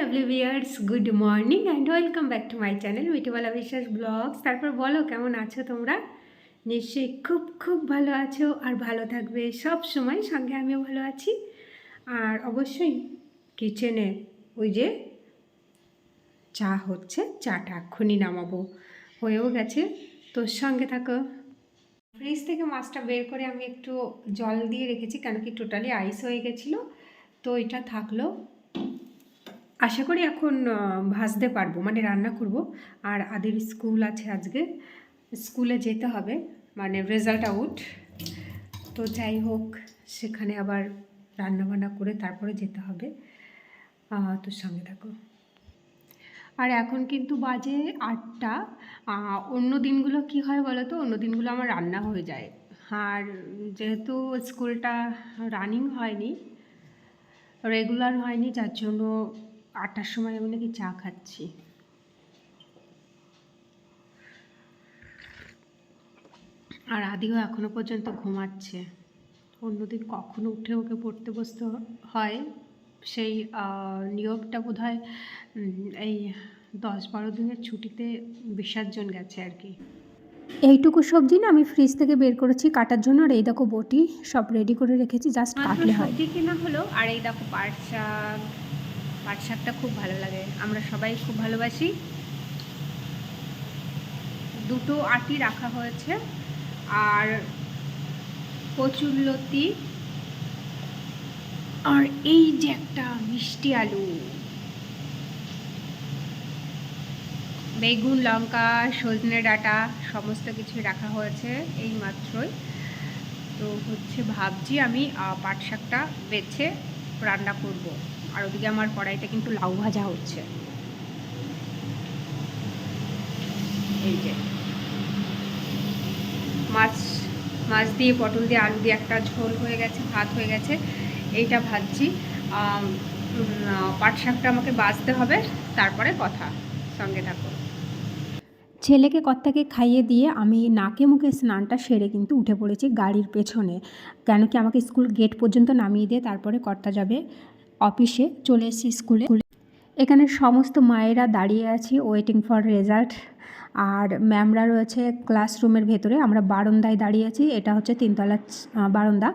Lovely viewers good morning and welcome back to my channel Mitiwala Biswas vlogs তারপর বলো, কেমন আছো তোমরা? নিশ্চয়ই খুব খুব ভালো আছো আর ভালো থাকবে সব সময়, সঙ্গে আমিও ভালো আছি। আর অবশ্যই কিচেনে ওই যে চা হচ্ছে, চাটা এক্ষুনি নামাবো। হয়েও গেছে। তোর সঙ্গে থাকো। ফ্রিজ থেকে মাছটা বের করে আমি একটু জল দিয়ে রেখেছি, কেন কি টোটালি আইস হয়ে গেছিল। তো এটা থাকল। আশা করি এখন ভাজতে পারব মানে রান্না করব। আর আদির স্কুল আছে আজকে, স্কুলে যেতে হবে মানে রেজাল্ট আউট তো যাই হোক, সেখানে আবার রান্না বান্না করে তারপরে যেতে হবে। তোর সঙ্গে থাকো। আর এখন কিন্তু বাজে আটটা। অন্য দিনগুলো কি হয় বলো তো? অন্য দিনগুলো আমার রান্না হয়ে যায়। আর যেহেতু স্কুলটা রানিং হয়নি রেগুলার হয়নি, যার জন্য আটটার সময় আমি নাকি চা খাচ্ছি। আর আদিও এখনও পর্যন্ত ঘুমাচ্ছে। অন্যদিন কখনো উঠে ওকে পড়তে বসতে হয়। সেই আহ, নিয়োগটা বোধ হয় এই দশ বারো দিনের ছুটিতে বিসর্জন গেছে আর কি। এইটুকু সবজি না আমি ফ্রিজ থেকে বের করেছি কাটার জন্য আর এই দেখো বটি সব রেডি করে রেখেছি জাস্ট কাটলে হয়। সবজি কেনা হলো আর এই দেখো পাট শাক পাট শাকটা খুব ভালো লাগে। আমরা সবাই খুব ভালোবাসি। দুটো আটি রাখা হয়েছে আর কচুরলতি আর এই যে একটা মিষ্টি আলু। বেগুন, লঙ্কা, সজনে ডাঁটা সমস্ত কিছু রাখা হয়েছে এই মাত্রই। তো হচ্ছে ভাবছি আমি পাট শাকটা বেছে রান্না করব। আর ওদিকে আমার কড়াইতে কিন্তু লাউ ভাজা হচ্ছে। এই যে। মাছ মাছ দিয়ে, পটল দিয়ে, আলু দিয়ে একটা ঝোল হয়ে গেছে, ভাত হয়ে গেছে। এইটা ভাজছি। পাট শাকটা আমাকে বাজতে হবে, তারপরে কথা। সঙ্গে থাকো। ছেলেকে কর্তাকে খাইয়ে দিয়ে আমি নাকে মুখে স্নানটা সেরে কিন্তু উঠে পড়েছি গাড়ির পেছনে। কেন কি আমাকে স্কুল গেট পর্যন্ত নামিয়ে দিয়ে তারপরে কর্তা যাবে। অফিসে চলে এসেছি স্কুলে। এখানে সমস্ত মায়েরা দাঁড়িয়ে আছি ওয়েটিং ফর রেজাল্ট আর ম্যামরা রয়েছে ক্লাসরুমের ভেতরে, আমরা বারান্দায় দাঁড়িয়ে আছি, এটা হচ্ছে তিনতলা বারান্দা।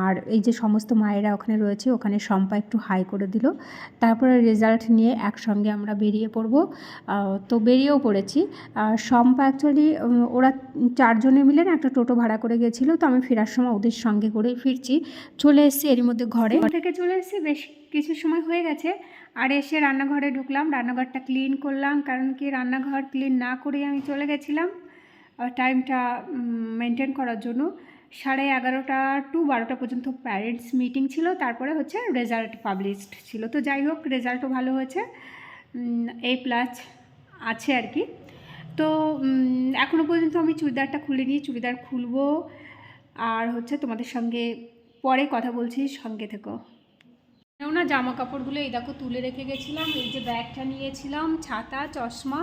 আর এই যে সমস্ত মায়েরা ওখানে রয়েছে, ওখানে শম্পা একটু হাই করে দিল। তারপরে রেজাল্ট নিয়ে একসঙ্গে আমরা বেরিয়ে পড়ব। তো বেরিয়েও পড়েছি। শম্পা অ্যাকচুয়ালি ওরা চারজনে মিলে না একটা টোটো ভাড়া করে গেছিল, তো আমি ফেরার সময় ওদের সঙ্গে করেই ফিরছি। চলে এসেছি এরই মধ্যে ঘর। থেকে চলে এসেছি, বেশ কিছু সময় হয়ে গেছে। আর এসে রান্নাঘরে ঢুকলাম, রান্নাঘরটা ক্লিন করলাম, কারণ কি রান্নাঘর ক্লিন না করেই আমি চলে গেছিলাম। টাইমটা মেনটেন করার জন্য। সাড়ে এগারোটা টু বারোটা পর্যন্ত প্যারেন্টস মিটিং ছিল। তারপরে হচ্ছে রেজাল্ট পাবলিশড ছিল। তো যাই হোক রেজাল্টও ভালো হয়েছে। এ প্লাস আছে আর কি। তো উম, এখনও পর্যন্ত আমি চুড়িদারটা খুলে নিই চুড়িদার খুলবো। আর হচ্ছে তোমাদের সঙ্গে পরে কথা বলছি। সঙ্গে থেকো। না জামা কাপড়গুলো এই দেখো তুলে রেখে গেছিলাম। এই যে ব্যাগটা নিয়েছিলাম ছাতা চশমা।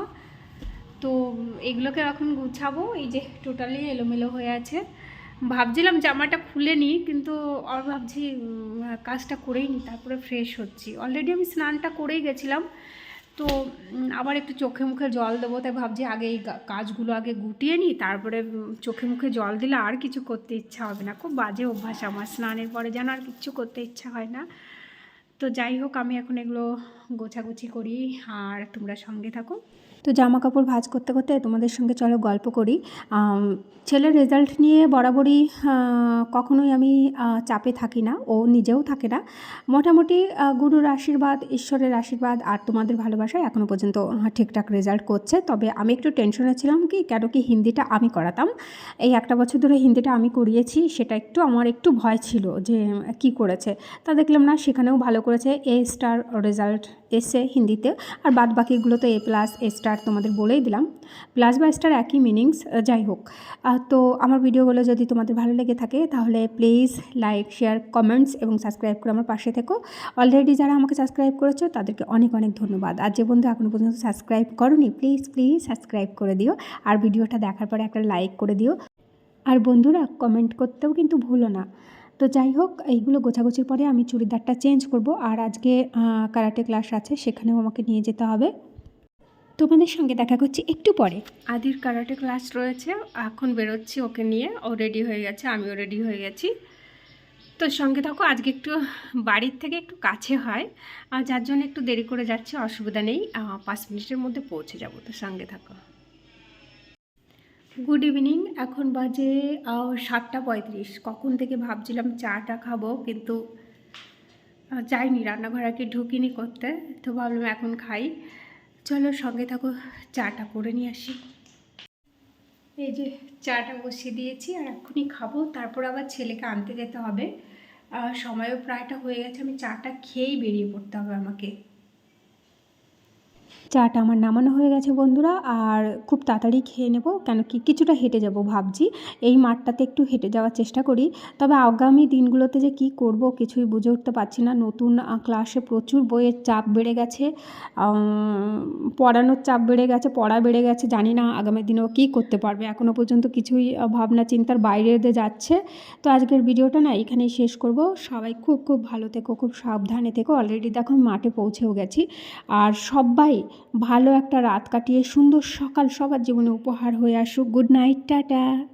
তো এগুলোকে এখন গুছাবো, এই যে টোটালি এলোমেলো হয়ে আছে। ভাবছিলাম জামাটা খুলে নিই কিন্তু আর ভাবছি কাজটা করেই নিই তারপরে ফ্রেশ হচ্ছি। অলরেডি আমি স্নানটা করেই গেছিলাম, তো আবার একটু চোখে মুখে জল দেবো, তাই ভাবছি আগে এই কাজগুলো আগে গুটিয়ে নিই তারপরে চোখে মুখে জল দিলে আর কিছু করতে ইচ্ছা হবে না। খুব বাজে অভ্যাস আমার, স্নানের পরে যেন আর কিচ্ছু করতে ইচ্ছা হয় না। তো যাই হোক, আমি এখন এগুলো গোছাগুছি করি, আর তোমরা সঙ্গে থাকো। তো জামা কাপড় ভাঁজ করতে করতে তোমাদের সঙ্গে চলো গল্প করি। ছেলের রেজাল্ট নিয়ে বরাবরই কখনোই আমি চাপে থাকি না, ও নিজেও থাকে না। মোটামুটি গুরুর আশীর্বাদ, ঈশ্বরের আশীর্বাদ আর তোমাদের ভালোবাসায় এখনও পর্যন্ত ঠিকঠাক রেজাল্ট করছে। তবে আমি একটু টেনশনে ছিলাম কি, কেন কি হিন্দিটা আমি করাতাম। এই একটা বছর ধরে হিন্দিটা আমি করিয়েছি, সেটা একটু আমার একটু ভয় ছিল যে, কি করেছে। তা দেখলাম না, সেখানেও ভালো করেছে এ স্টার রেজাল্ট এসে হিন্দিতে আর বাদ বাকিগুলো তো এ প্লাস, এ স্টার তোমাদের বলেই দিলাম। প্লাস বা স্টার একই মিনিংস যাই হোক। তো আমার ভিডিওগুলো যদি তোমাদের ভালো লেগে থাকে, তাহলে প্লিজ লাইক, শেয়ার, কমেন্টস এবং সাবস্ক্রাইব করে আমার পাশে থেকো। অলরেডি যারা আমাকে সাবস্ক্রাইব করেছ, তাদেরকে অনেক অনেক ধন্যবাদ। আর যে বন্ধু এখনও পর্যন্ত সাবস্ক্রাইব করনি, প্লিজ প্লিজ সাবস্ক্রাইব করে দিও। আর ভিডিওটা দেখার পরে একটা লাইক করে দিও। আর বন্ধুরা, কমেন্ট করতেও কিন্তু ভুলো না। তো যাই হোক, এইগুলো গোছাগুছির পরে আমি চুড়িদারটা চেঞ্জ করব আর আজকে কারাটে ক্লাস আছে, সেখানেও আমাকে নিয়ে যেতে হবে। তোমাদের সঙ্গে দেখা করছি একটু পরে। আদির কারাটে ক্লাস রয়েছে, এখন বেরোচ্ছি ওকে নিয়ে। ও রেডি হয়ে গেছে, আমিও রেডি হয়ে গেছি। তো সঙ্গে থাকো, আজকে একটু বাড়ির থেকে একটু কাছে হয় যার জন্য একটু দেরি করে যাচ্ছি, অসুবিধা নেই পাঁচ মিনিটের মধ্যে পৌঁছে যাব, তো সঙ্গে থাকো। গুড ইভিনিং এখন বাজে সাতটা পঁয়ত্রিশ। কখন থেকে ভাবছিলাম চাটা খাব, কিন্তু যাইনি। রান্নাঘর আর কি ঢুকিনি করতে, তো ভাবলাম এখন খাই। চলো সঙ্গে থাকো, চাটা করে নিয়ে আসি। এই যে চাটা বসিয়ে দিয়েছি, আর এক্ষুনি খাব। তারপর আবার ছেলেকে আনতে যেতে হবে। সময়ও প্রায়টা হয়ে গেছে। আমি চাটা খেয়েই বেরিয়ে পড়তে হবে আমাকে। চাটা আমার নামানো হয়ে গেছে বন্ধুরা, আর খুব তাড়াতাড়ি খেয়ে নেব, কেন কি কিছুটা হেঁটে যাব ভাবছি। এই মাঠটাতে একটু হেঁটে যাওয়ার চেষ্টা করি, তবে আগামী দিনগুলোতে যে কি করব কিছুই বুঝে উঠতে পারছি না। নতুন ক্লাসে প্রচুর বইয়ের চাপ বেড়ে গেছে পড়ানোর চাপ বেড়ে গেছে, পড়া বেড়ে গেছে, জানি না আগামী দিনেও কী করতে পারবে। এখনও পর্যন্ত কিছুই ভাবনা, চিন্তার বাইরে যাচ্ছে। তো আজকের ভিডিওটা না এখানেই শেষ করব। সবাই খুব খুব ভালো থেকো, খুব সাবধানে থেকো। অলরেডি দেখো মাঠে পৌঁছেও গেছি। আর সবাই ভালো একটা রাত কাটিয়ে সুন্দর সকাল সবার জীবনে উপহার হয়ে আসুক। Good night tata.